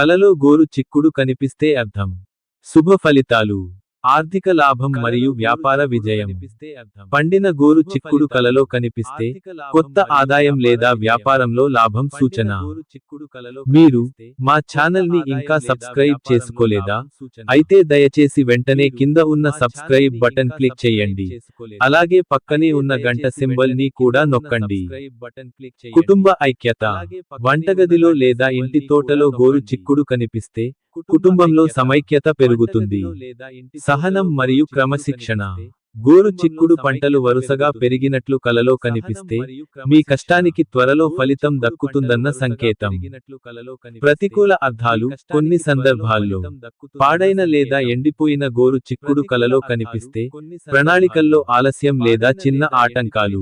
కలలో గోరు చిక్కుడు కనిపిస్తే అర్థం. శుభ ఫలితాలు ఆర్థిక లాభం మరియు వ్యాపార విజయం. పండిన గోరు చిక్కుడు కలలో కనిపిస్తే కొత్త ఆదాయం లేదా వ్యాపారంలో లాభం సూచన. మీరు మా ఛానల్ని ఇంకా సబ్స్క్రైబ్ చేసుకోలేదా? అయితే దయచేసి వెంటనే కింద ఉన్న సబ్స్క్రైబ్ బటన్ క్లిక్ చేయండి. అలాగే పక్కనే ఉన్న గంట సింబల్ని కూడా నొక్కండి. కుటుంబ ఐక్యత. వంటగదిలో లేదా ఇంటి తోటలో గోరు చిక్కుడు కనిపిస్తే కుటుంబంలో సమైక్యత పెరుగుతుంది. సహనం మరియు క్రమశిక్షణ. గోరు చిక్కుడు పంటలు వరుసగా పెరిగినట్లు కలలో కనిపిస్తే మీ కష్టానికి త్వరలో ఫలితం దక్కుతుందన్న సంకేతం. ప్రతికూల అర్థాలు కొన్ని సందర్భాల్లో పాడైన లేదా ఎండిపోయిన గోరు చిక్కుడు కలలో కనిపిస్తే ప్రణాళికల్లో ఆలస్యం లేదా చిన్న ఆటంకాలు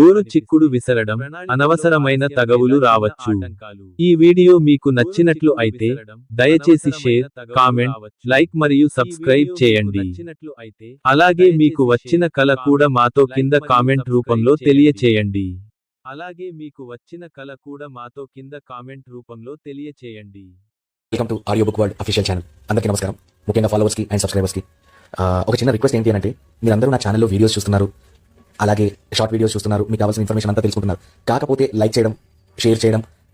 గోరు చిక్కుడు విసరడం అనవసరమైన తగవులు రావచ్చు. ఈ వీడియో మీకు నచ్చినట్లు అయితే దయచేసి షేర్ కామెంట్ లైక్ మరియు సబ్స్క్రైబ్ చేయండి. అలాగే మీకు వచ్చిన కల కూడా మాతో కింద కామెంట్ రూపంలో తెలియచేయండి. అలాగే మీకు వచ్చిన కల కూడా మాతో కింద కామెంట్ రూపంలో తెలియచేయండి. Welcome to audio book world official channel అందరికీ నమస్కారం. ముఖ్యంగా ఫాలోవర్స్కి అండ్ సబ్స్క్రైబర్స్కి ఒక చిన్న రిక్వెస్ట్ ఏంటి అంటే మీరందరూ నా ఛానల్లో వీడియోస్ చూస్తున్నారు. అలాగే షార్ట్ వీడియోస్ చూస్తున్నారు. మీకు కావాల్సిన ఇన్ఫర్మేషన్ అంతా తెలుసుకుంటున్నారు. కాకపోతే లైక్ చేయడం షేర్ చేయడం